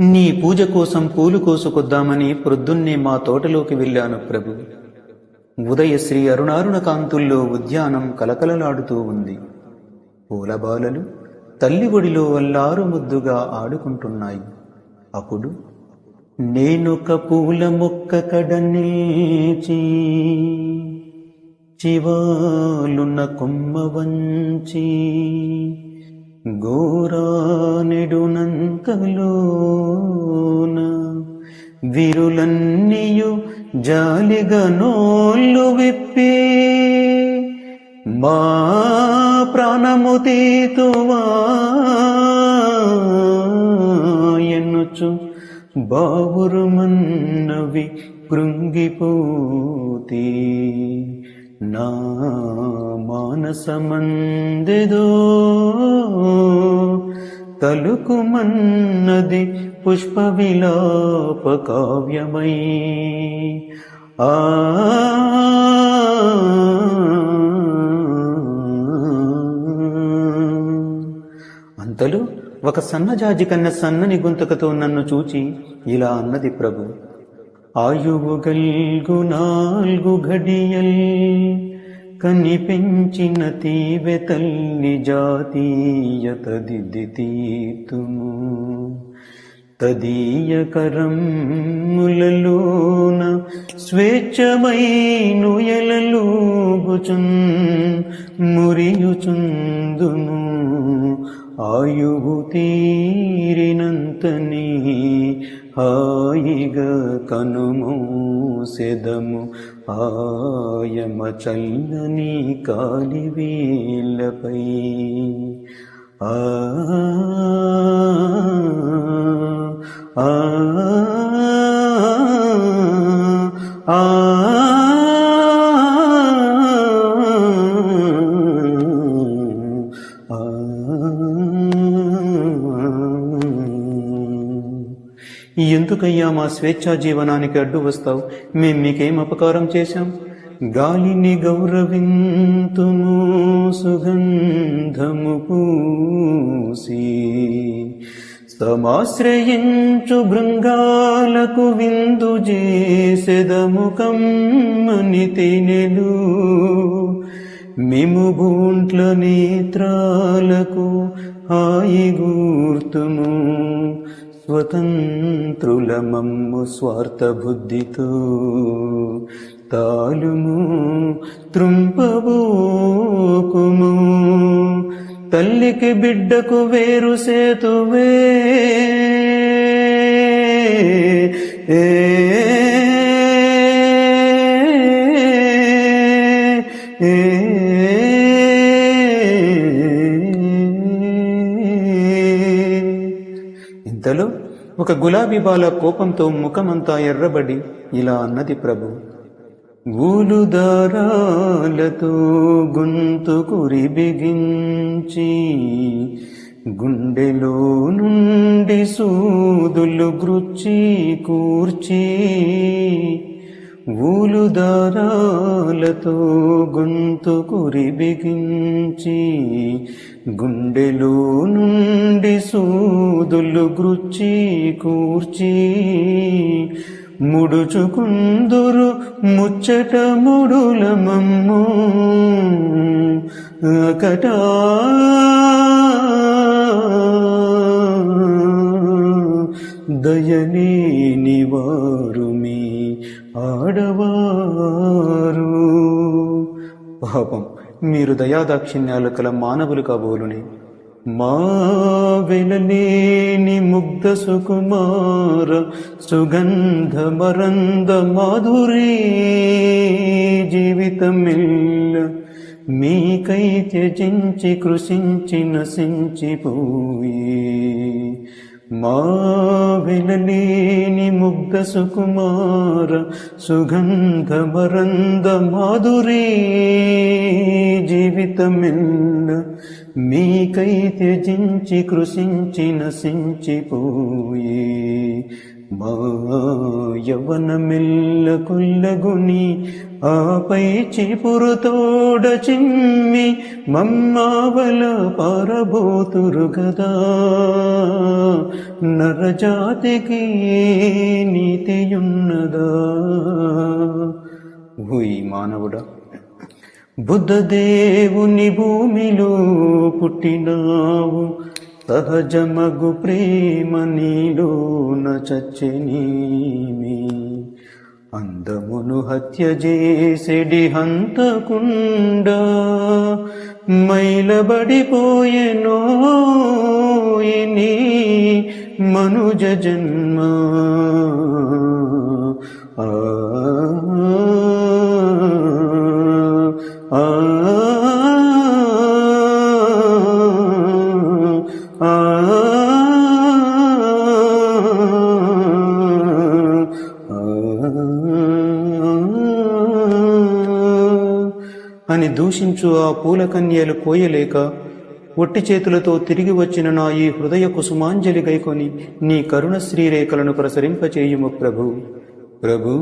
నీ పూజ కోసం పూలు కోసుకొద్దామని ప్రొద్దున్నే మా తోటలోకి వెళ్ళాను ప్రభు. ఉదయ శ్రీ అరుణారుణ కాంతుల్లో ఉద్యానం కలకలలాడుతూ ఉంది. పూలబాలలు తల్లి ఒడిలో వల్లారు ముద్దుగా ఆడుకుంటున్నాయి. అప్పుడు నేనొక పూల మొక్క కడ నిల్చి చివాలున్న కొమ్మ వంచి గోరానెడునంతలోన విరులన్నీయు జాలిగా నోళ్ళు విప్పి మా ప్రాణము తీతువా ఎన్నుచు బావురుమన్నవి కృంగిపోతే నా మానసమందెదో తలుకుమన్నది పుష్ప విలాప కావ్యమై ఆ అంతలో ఒక సన్నజాజి కన్న సన్నని గుంతకతో నన్ను చూచి ఇలా అన్నది ప్రభు ఆయువు గల్గు నాల్గు ఘడియల్ కనిపించిన తీవె తల్లి జాతీయత దిద్ది తీతుము తదీయ కరములలోన స్వేచ్ఛమైను ఎలలోగుచున్ మురియుచుందును. ఆయువు తీరినంతని హాయిగా కనుమూసెదము ఆయమ చల్లని కాలివేలపై ఆ ఆ ఆ ఎందుకయ్యా మా స్వేచ్ఛా జీవనానికి అడ్డు వస్తావు? మేం మీకేం అపకారం చేశాం? గాలిని గౌరవింతుము సుగంధము పూసి. సమాశ్రయించు భృంగాలకు విందు చేసెదము కమ్మని తినెలు. మిము బూంట్ల నేత్రాలకు హాయిగూర్తుము స్వతంత్రులమమ్ము స్వార్థబుద్ధితో తాలుము త్రుంపబోకుము. తల్లికి బిడ్డకు వేరు సేతువే. ఏ ఇంతలో ఒక గులాబీ బాల కోపంతో ముఖమంతా ఎర్రబడి ఇలా అన్నది ప్రభు ఊలు దారాలతో గొంతు కురి బిగించి గుండెలో నుండి సూదులు గృచ్చి కూర్చి ఊలు దారాలతో గొంతు కురి బిగించి గుండెలో నుండి సూదులు గృచ్చి కూర్చి ముడుచుకుందురు ముచ్చట ముడుల మమ్ము అకటా దయనే నివా ఆడవారు పాపం మీరు దయాదాక్షిణ్యాలు కల మానవులు కాబోలుని. మా వెలలేని ముగ్ధ సుకుమార సుగంధ మరంద మాధురీ జీవితమిల్ల మీకై త్యజించి కృషించి నశించిపోయే. మా వినలేని ముగ్ధ సుకుమార సుగంధ మరంద మాధురీ జీవితమెల్ల మీకై త్యజించి కృషించి నశించిపోయే మా యవనమెల్ల కుల్లగుని ఆపై చిపురుతోడ చిమ్మి మమ్మావల పారబోతురు గదా నరజాతికి నీతియున్నదా? ఓయ్ మానవుడా బుద్ధదేవుని భూమిలో పుట్టినావు. సహజమగు ప్రేమ నీలోన చచ్చనీమి అందమును హత్య చేసిడి హంతకుండా మైలబడిపోయెనో నీ మనుజ జన్మ. అని దూషించు ఆ పూలకన్యలు కోయలేక ఒట్టి చేతులతో తిరిగి వచ్చిన నా ఈ హృదయ కుసుమాంజలి గైకొని నీ కరుణ శ్రీరేఖలను ప్రసరింపచేయుము ప్రభు. ప్రభూ.